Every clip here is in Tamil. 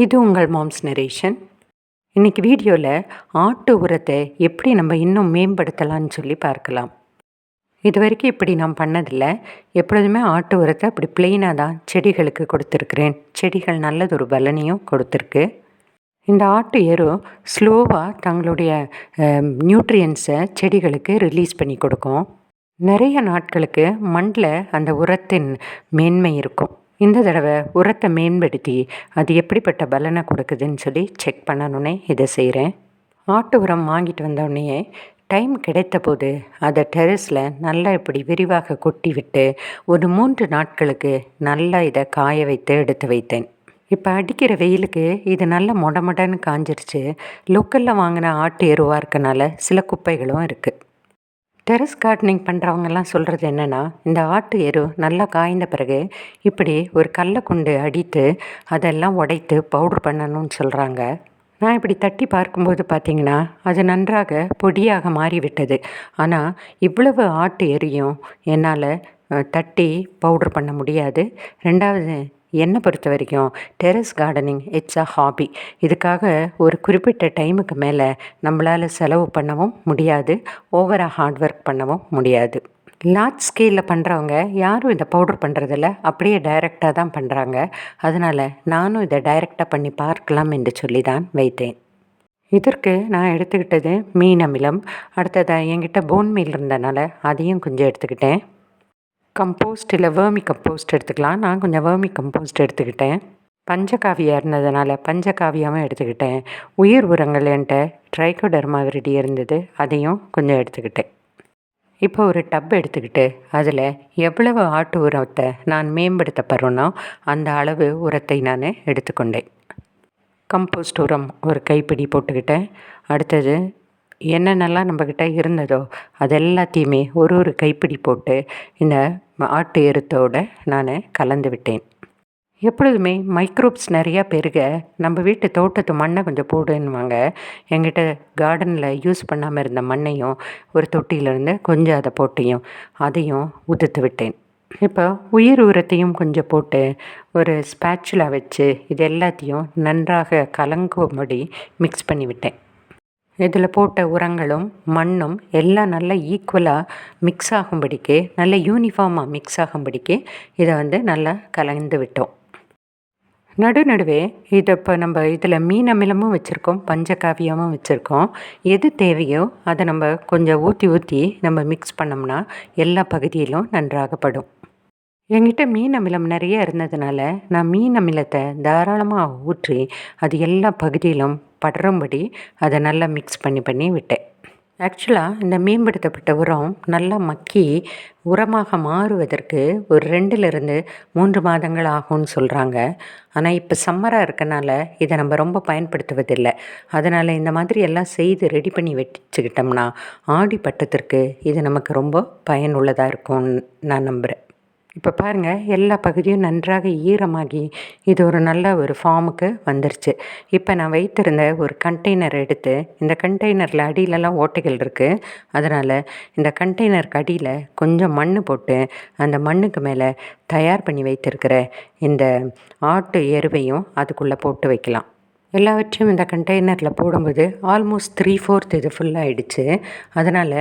இது உங்கள் மாம்ஸ் நரேஷன் இன்றைக்கி வீடியோவில் ஆட்டு உரத்தை எப்படி நம்ம இன்னும் மேம்படுத்தலாம்னு சொல்லி பார்க்கலாம். இது வரைக்கும் இப்படி நான் பண்ணதில்லை. எப்பொழுதுமே ஆட்டு உரத்தை அப்படி பிளெயினாக தான் செடிகளுக்கு கொடுத்துருக்குறேன். செடிகள் நல்லது ஒரு பலனையும் கொடுத்துருக்கு. இந்த ஆட்டு எரு ஸ்லோவாக தங்களுடைய நியூட்ரியன்ஸை செடிகளுக்கு ரிலீஸ் பண்ணி கொடுக்கும். நிறைய நாட்களுக்கு மண்ணில் அந்த உரத்தின் மேன்மை இருக்கும். இந்த தடவை உரத்தை மேம்படுத்தி அது எப்படிப்பட்ட பலனை கொடுக்குதுன்னு சொல்லி செக் பண்ணணுன்னே இதை செய்கிறேன் ஆட்டு உரம் வாங்கிட்டு வந்தோடனே டைம் கிடைத்த போது அதை டெரஸில் நல்லா இப்படி விரிவாக கொட்டி விட்டு ஒரு மூன்று நாட்களுக்கு நல்லா இதை காய வைத்து எடுத்து வைத்தேன். இப்போ அடிக்கிற வெயிலுக்கு இது நல்லா மொடமொடன்னு காஞ்சிருச்சு. லோக்கலில் வாங்கின ஆட்டு எருவாக இருக்கனால சில குப்பைகளும் இருக்குது டெரஸ் கார்டனிங் பண்ணுறவங்கெல்லாம் சொல்கிறது என்னென்னா இந்த ஆட்டு எரு நல்லா காய்ந்த பிறகு இப்படி ஒரு கல்லை கொண்டு அடித்து அதெல்லாம் உடைத்து பவுட்ரு பண்ணணும்னு சொல்கிறாங்க நான் இப்படி தட்டி பார்க்கும்போது பார்த்திங்கன்னா அது நன்றாக பொடியாக மாறிவிட்டது. ஆனால் இவ்வளவு ஆட்டு எரியும் என்னால் தட்டி பவுட்ரு பண்ண முடியாது. ரெண்டாவது என்னை பொறுத்த வரைக்கும் terrace gardening it's a hobby இதுக்காக ஒரு குறிப்பிட்ட டைமுக்கு மேலே நம்மளால் செலவு பண்ணவும் முடியாது ஓவராக ஹார்ட் ஒர்க் பண்ணவும் முடியாது. லார்ஜ் ஸ்கேலில் பண்ணுறவங்க யாரும் இதை பவுடர் பண்ணுறதில்ல அப்படியே டைரெக்டாக தான் பண்ணுறாங்க அதனால் நானும் இதை டைரெக்டாக பண்ணி பார்க்கலாம் என்று சொல்லி தான் வைத்தேன். இதற்கு நான் எடுத்துக்கிட்டது மீன் அமிலம். அடுத்ததாக என்கிட்ட போன் மீல் இருந்தனால அதையும் கொஞ்சம் எடுத்துக்கிட்டேன். கம்போஸ்ட் இல்லை வேர்மி கம்போஸ்ட் எடுத்துக்கலாம். நான் கொஞ்சம் வேர்மி கம்போஸ்ட் எடுத்துக்கிட்டேன். பஞ்சகாவியாக இருந்ததுனால பஞ்சகாவியாகவும் எடுத்துக்கிட்டேன். உயிர் உரங்கள் என்கிட்ட ட்ரைகோடர்மா விரடி இருந்தது அதையும் கொஞ்சம் எடுத்துக்கிட்டேன். இப்போ ஒரு டப் எடுத்துக்கிட்டு அதில் எவ்வளவு ஆட்டு உரத்தை நான் மேம்படுத்தப்படுறேனோ அந்த அளவு உரத்தை நான் எடுத்துக்கொண்டேன். கம்போஸ்ட் உரம் ஒரு கைப்பிடி போட்டுக்கிட்டேன். அடுத்தது என்னென்னலாம் நம்மக்கிட்ட இருந்ததோ அது எல்லாத்தையுமே ஒரு ஒரு கைப்பிடி போட்டு இந்த ஆட்டு எருத்தோடு நான் கலந்து விட்டேன். எப்பொழுதுமே மைக்ரோப்ஸ் நிறையா பெருக நம்ம வீட்டு தோட்டத்து மண்ணை கொஞ்சம் போடுன்னுவாங்க. எங்கிட்ட கார்டனில் யூஸ் பண்ணாமல் இருந்த மண்ணையும் ஒரு தொட்டியிலேருந்து கொஞ்சம் அதை போட்டையும் அதையும் உதுத்து விட்டேன். இப்போ உயிர் உரத்தையும் கொஞ்சம் போட்டு ஒரு ஸ்பேச்சுலா வச்சு இது எல்லாத்தையும் நன்றாக கலங்கும்படி மிக்ஸ் பண்ணிவிட்டேன் இதில் போட்ட உரங்களும் மண்ணும் எல்லாம் நல்லா ஈக்குவலாக மிக்ஸ் ஆகும்படிக்கு நல்ல யூனிஃபார்மாக மிக்ஸ் ஆகும்படிக்கு இதை வந்து நல்லா கலந்து விட்டோம். நடு நடுவே இதை இப்போ நம்ம இதில் மீன் அமிலமும் வச்சுருக்கோம் பஞ்சகாவியமும் வச்சுருக்கோம். எது தேவையோ அதை நம்ம கொஞ்சம் ஊற்றி ஊற்றி நம்ம மிக்ஸ் பண்ணோம்னா எல்லா பகுதியிலும் நன்றாகப்படும். என்கிட்ட மீன் அமிலம் நிறைய இருந்ததுனால நான் மீன் அமிலத்தை தாராளமாக ஊற்றி அது எல்லா பகுதியிலும் படுறும்படி அதை நல்லா மிக்ஸ் பண்ணி பண்ணி விட்டேன். ஆக்சுவலாக இந்த மேம்படுத்தப்பட்ட உரம் நல்லா மக்கி உரமாக மாறுவதற்கு ஒரு ரெண்டுலேருந்து மூன்று மாதங்கள் ஆகும்னு சொல்கிறாங்க ஆனால் இப்போ சம்மராக இருக்கனால இதை நம்ம ரொம்ப பயன்படுத்துவதில்லை. அதனால் இந்த மாதிரி எல்லாம் செய்து ரெடி பண்ணி வச்சுக்கிட்டோம்னா ஆடி பட்டத்திற்கு இது நமக்கு ரொம்ப பயனுள்ளதாக இருக்கும்னு நான் நம்புகிறேன் இப்போ பாருங்கள் எல்லா பகுதியும் நன்றாக ஈரமாகி இது ஒரு நல்ல ஒரு ஃபார்முக்கு வந்துருச்சு. இப்போ நான் வைத்திருந்த ஒரு கண்டெய்னர் எடுத்து இந்த கண்டெய்னரில் அடியிலலாம் ஓட்டைகள் இருக்குது அதனால் இந்த கண்டெய்னருக்கு அடியில் கொஞ்சம் மண் போட்டு அந்த மண்ணுக்கு மேலே தயார் பண்ணி வைத்திருக்கிற இந்த ஆட்டு எருவையும் அதுக்குள்ளே போட்டு வைக்கலாம். எல்லாவற்றையும் இந்த கண்டெய்னரில் போடும்போது ஆல்மோஸ்ட் த்ரீ ஃபோர்த் இது ஃபுல்லாகிடுச்சு அதனால்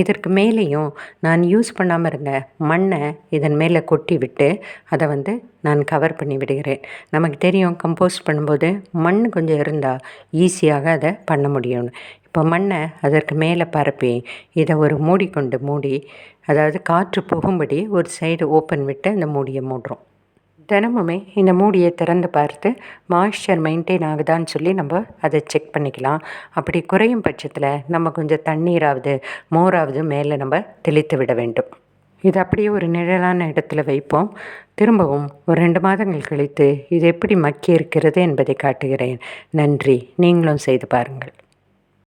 இதற்கு மேலேயும் நான் யூஸ் பண்ணாமல் இருந்த மண்ணை இதன் மேலே கொட்டி விட்டு அதை வந்து நான் கவர் பண்ணி விடுகிறேன். நமக்கு தெரியும் கம்போஸ்ட் பண்ணும்போது மண் கொஞ்சம் இருந்தால் ஈஸியாக அதை பண்ண முடியும்னு. இப்போ மண்ணை அதற்கு மேலே பரப்பி இதை ஒரு மூடி கொண்டு மூடி அதாவது காற்று புகும்படி ஒரு சைடு ஓப்பன் விட்டு அந்த மூடியை மூடுறோம். தினமுமே இந்த மூடியை திறந்து பார்த்து மாய்ஸ்சர் மெயின்டைன் ஆகுதான்னு சொல்லி நம்ம அதை செக் பண்ணிக்கலாம். அப்படி குறையும் பட்சத்தில் நம்ம கொஞ்சம் தண்ணீராவது மோராவது மேலே நம்ம தெளித்து விட வேண்டும். இது அப்படியே ஒரு நிழலான இடத்துல வைப்போம். திரும்பவும் ஒரு ரெண்டு மாதங்கள் கழித்து இது எப்படி மக்கி இருக்கிறது என்பதை காட்டுகிறேன். நன்றி. நீங்களும் செய்து பாருங்கள்.